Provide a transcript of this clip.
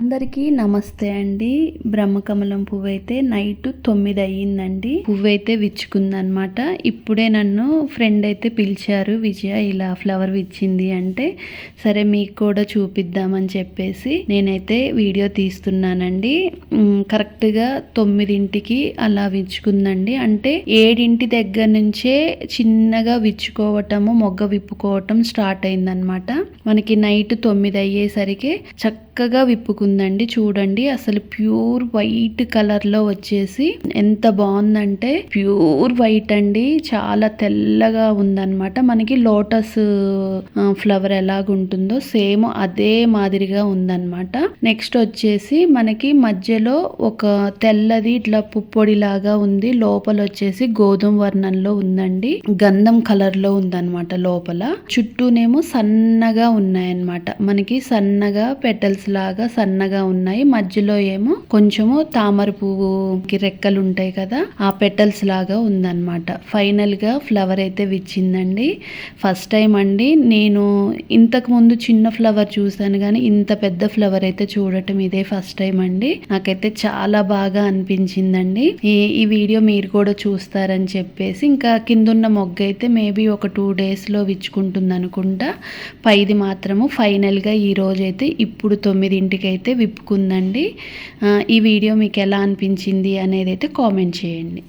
అందరికీ నమస్తే అండి. బ్రహ్మకమలం పువ్వు అయితే నైట్ తొమ్మిది అయ్యిందండి పువ్వు అయితే విచ్చుకుందనమాట. ఇప్పుడే నన్ను ఫ్రెండ్ అయితే పిలిచారు విజయ ఇలా ఫ్లవర్ విచ్చింది అంటే సరే మీకు కూడా చూపిద్దామని చెప్పేసి నేనైతే వీడియో తీస్తున్నానండి. కరెక్ట్గా తొమ్మిదింటికి అలా విచ్చుకుందండి. అంటే ఏడింటి దగ్గర నుంచే చిన్నగా విచ్చుకోవటము మొగ్గ విప్పుకోవటం స్టార్ట్ అయిందనమాట. మనకి నైట్ తొమ్మిది అయ్యేసరికి చక్కగా విప్పుకుంది. ఉందండి చూడండి. అసలు ప్యూర్ వైట్ కలర్లో వచ్చేసి ఎంత బాగుందంటే ప్యూర్ వైట్ అండి. చాలా తెల్లగా ఉందన్నమాట. మనకి లోటస్ ఫ్లవర్ ఎలాగుంటుందో సేమ్ అదే మాదిరిగా ఉందన్నమాట. నెక్స్ట్ వచ్చేసి మనకి మధ్యలో ఒక తెల్లది ఇట్లా పుప్పొడి లాగా ఉంది. లోపల వచ్చేసి గోధుమ వర్ణంలో ఉందండి. గంధం కలర్లో ఉందన్నమాట లోపల. చుట్టూనేమో సన్నగా ఉన్నాయన్నమాట. మనకి సన్నగా పెటల్స్ లాగా సన్న సన్నగా ఉన్నాయి. మధ్యలో ఏమో కొంచెము తామర పువ్వుకి రెక్కలు ఉంటాయి కదా ఆ పెటల్స్ లాగా ఉందన్నమాట. ఫైనల్గా ఫ్లవర్ అయితే విచ్చిందండి. ఫస్ట్ టైం అండి. నేను ఇంతకు ముందు చిన్న ఫ్లవర్ చూసాను కానీ ఇంత పెద్ద ఫ్లవర్ అయితే చూడటం ఇదే ఫస్ట్ టైం అండి. నాకైతే చాలా బాగా అనిపించిందండి. ఈ ఈ వీడియో మీరు కూడా చూస్తారని చెప్పేసి ఇంకా కిందున్న మొగ్గ అయితే మేబీ ఒక టూ డేస్లో విచ్చుకుంటుంది అనుకుంటా. పైది మాత్రము ఫైనల్గా ఈ రోజైతే ఇప్పుడు తొమ్మిదింటికి అయితే విప్పుకుందండి. ఈ వీడియో మీకు ఎలా అనిపించింది అనేది అయితే కామెంట్ చేయండి.